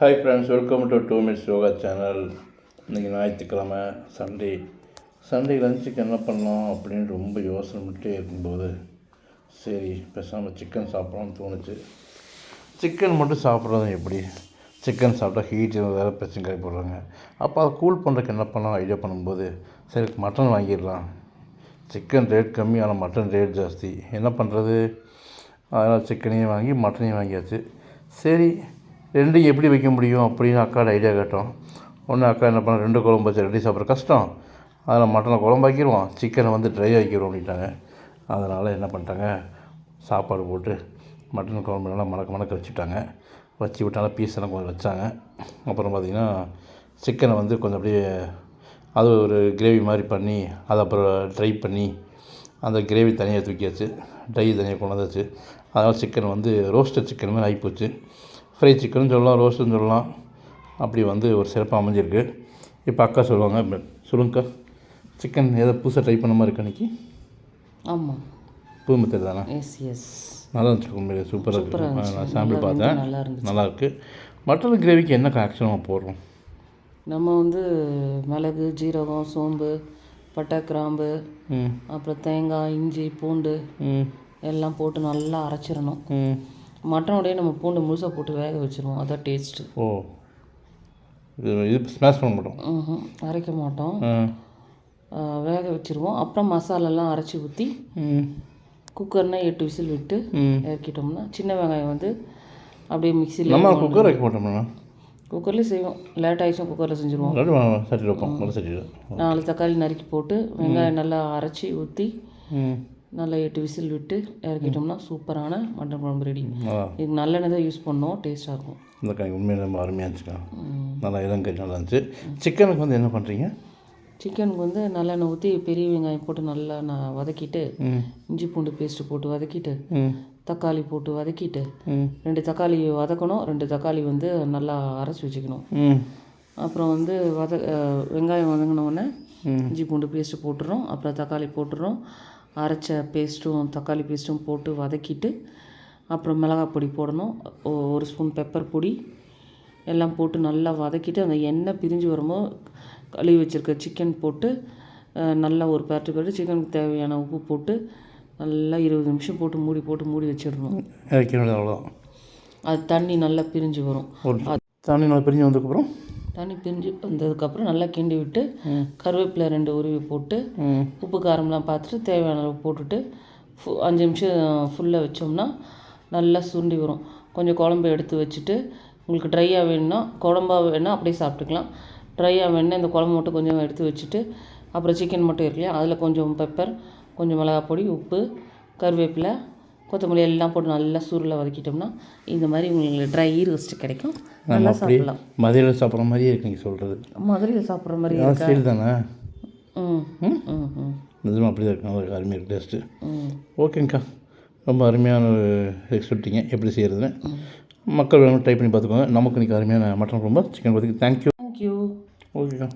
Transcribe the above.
Hi friends welcome to two minutes yoga channel இன்றைக்கி ஞாயிற்றுக்கிழமை Sunday Sunday லஞ்சுக்கு என்ன பண்ணலாம் அப்படின்னு ரொம்ப யோசனை பண்ணிட்டே இருக்கும்போது சரி பேசாமல் சிக்கன் சாப்பிட்லாம்னு தோணுச்சு. சிக்கன் மட்டும் சாப்பிட்றது எப்படி? சிக்கன் சாப்பிட்டா ஹீட் வேறு பிரச்சனை கறி போடுறாங்க. அப்போ அதை கூல் பண்ணுறதுக்கு என்ன பண்ணலாம்? ஐடியா பண்ணும்போது சரி மட்டன் வாங்கிடலாம். சிக்கன் ரேட் கம்மி ஆனால் மட்டன் ரேட் ஜாஸ்தி. என்ன பண்ணுறது அதனால் சிக்கனையும் வாங்கி மட்டனையும் வாங்கியாச்சு. சரி ரெண்டையும் எப்படி வைக்க முடியும் அப்படின்னு அக்காட ஐடியா கேட்டோம். ஒன்று அக்கா என்ன பண்ண ரெண்டு குழம்பு வச்சு ரெண்டையும் சாப்பிட்ற கஷ்டம். அதில் மட்டனை குழம்பாக்கிடுவோம் சிக்கனை வந்து ட்ரை ஆக்கிடுவோம் அப்படின்ட்டாங்க. அதனால் என்ன பண்ணிட்டாங்க சாப்பாடு போட்டு மட்டன் குழம்பு நல்லா மணக்க மணக்க வச்சுட்டாங்க. வச்சு விட்டாலும் பீஸெல்லாம் கொஞ்சம் வச்சாங்க. அப்புறம் பார்த்திங்கன்னா சிக்கனை வந்து கொஞ்சம் அப்படியே அது ஒரு கிரேவி மாதிரி பண்ணி அதை அப்புறம் ட்ரை பண்ணி அந்த கிரேவி தனியாக தூக்கியாச்சு. ட்ரை தனியாக கொண்டாந்தாச்சு. அதனால் சிக்கன் வந்து ரோஸ்டட் சிக்கன் மாதிரி ஆகிப்போச்சு ஃப்ரை சிக்கனும் சொல்லலாம் ரோஸ்ட்டும் சொல்லலாம். அப்படி வந்து ஒரு சிறப்பாக அமைஞ்சிருக்கு. இப்போ அக்கா சொல்லுவாங்க சொல்லுங்கக்கா சிக்கன் ஏதோ புதுசாக ட்ரை பண்ண மாதிரி இருக்கு ஆமாம் புது மெத்தட் தானே? எஸ் எஸ் நல்லா இருந்துச்சு உண்மையிலே சூப்பராக சூப்பரா இருக்குது. நான் சாம்பிள் பார்த்தேன் நல்லா இருந்துச்சு. நல்லா இருக்குது மட்டன் கிரேவிக்கு என்ன ஆக்ஷன் நம்ம போடுறோம்? நம்ம வந்து மிளகு ஜீரகம் சோம்பு பட்டை கிராம்பு அப்புறம் தேங்காய் இஞ்சி பூண்டு எல்லாம் போட்டு நல்லா அரைச்சிடணும். ம். மட்டனோடய நம்ம பூண்டு முழுசாக போட்டு வேக வச்சிருவோம். அதான் டேஸ்ட்டு ஓ. இது இது ஸ்மாஷ் பண்ண மாட்டோம். ம் அரைக்க மாட்டோம். வேக வச்சிருவோம். அப்புறம் மசாலாலாம் அரைச்சி ஊற்றி ம். குக்கர்னா எட்டு விசில் விட்டு இறக்கிட்டோம்னா சின்ன வெங்காயம் வந்து அப்படியே மிக்சியில் நம்ம குக்கர் வைக்க மாட்டோம்ண்ணா குக்கர்லேயும் செய்வோம். லேட் ஆகிடுச்சும் குக்கரில் செஞ்சுருவோம். நாலு தக்காளி நறுக்கி போட்டு வெங்காயம் நல்லா அரைச்சி ஊற்றி நல்லா எட்டு விசில் விட்டு இறக்கிட்டோம்னா சூப்பரான மட்டன் குழம்பு ரெடி. இது நல்லெண்ணெய் தான் யூஸ் பண்ணோம் டேஸ்ட்டாக இருக்கும். இந்த காய் உண்மையாக ரொம்ப அருமையாக இருந்துச்சுக்கா. நல்லா இளங்கறி நல்லா இருந்துச்சு. சிக்கனுக்கு வந்து என்ன பண்ணுறீங்க சிக்கனுக்கு வந்து நல்லெண்ணெய் ஊற்றி பெரிய வெங்காயம் போட்டு நல்லா நான் வதக்கிட்டு இஞ்சி பூண்டு பேஸ்ட்டு போட்டு வதக்கிட்டு தக்காளி போட்டு வதக்கிட்டு ரெண்டு தக்காளி வதக்கணும் ரெண்டு தக்காளி வந்து நல்லா அரைச்சி வச்சுக்கணும். அப்புறம் வந்து வத வெங்காயம் வதங்கின உடனே ம். இஞ்சி பூண்டு பேஸ்ட்டு போட்டுறோம் அப்புறம் தக்காளி போட்டுறோம். அரைச்ச பேஸ்ட்டும் தக்காளி பேஸ்ட்டும் போட்டு வதக்கிட்டு அப்புறம் மிளகாய் பொடி போடணும். ஒரு ஸ்பூன் பெப்பர் பொடி எல்லாம் போட்டு நல்லா வதக்கிட்டு அந்த எண்ணெய் பிரிஞ்சு வரும்போது கழுவி வச்சுருக்க சிக்கன் போட்டு நல்லா ஒரு பேரட்டு பேரட்டு சிக்கனுக்கு தேவையான உப்பு போட்டு நல்லா இருபது நிமிஷம் போட்டு மூடி போட்டு மூடி வச்சிடணும். இறக்கணும் அவ்வளோதான் அது தண்ணி நல்லா பிரிஞ்சு வரும். தண்ணி நல்லா பிரிஞ்சு வந்ததுக்கப்புறம் தண்ணி பிரிஞ்சு வந்ததுக்கப்புறம் நல்லா கிண்டி விட்டு கருவேப்பிலை ரெண்டு உருவி போட்டு உப்பு காரம்லாம் பார்த்துட்டு தேவையான அளவு போட்டுட்டு ஃபு அஞ்சு நிமிஷம் ஃபுல்லாக வச்சோம்னா நல்லா சுண்டி வரும். கொஞ்சம் குழம்பு எடுத்து வச்சுட்டு உங்களுக்கு ட்ரையாக வேணும்னா குழம்பா வேணால் அப்படியே சாப்பிட்டுக்கலாம். ட்ரையாக வேணும்னா இந்த குழம்பு மட்டும் கொஞ்சம் எடுத்து வச்சுட்டு அப்புறம் சிக்கன் மட்டும் இருக்கு இல்லையா அதில் கொஞ்சம் பெப்பர் கொஞ்சம் மிளகாய் பொடி உப்பு கருவேப்பிலை கொத்தமல்லி எல்லாம் போட்டு நல்லா சுருளை வதக்கிட்டோம்னா இந்த மாதிரி உங்களுக்கு ட்ரை ரோஸ்ட் கிடைக்கும். நல்லா சாப்பிடலாம். மதியில் சாப்பிட்ற மாதிரியே இருக்கு நீங்கள் சொல்கிறது மதுரையில் சாப்பிட்ற மாதிரி ஸ்டைல் தானே ம் ம்? ம் நிஜமாக அப்படி தான் இருக்கு. நல்லா இருக்கு அருமையாக இருக்குது டேஸ்ட்டு ஓகேங்க்கா ரொம்ப அருமையான ஒரு சொல்லிட்டீங்க. எப்படி செய்கிறதுன்னு மக்கள் வேணும் ட்ரை பண்ணி பார்த்துக்கோங்க. நமக்கு இன்றைக்கி அருமையான மட்டன் குழம்பு சிக்கன் குழம்பு தேங்க்யூ தேங்க்யூ ஓகேக்கா.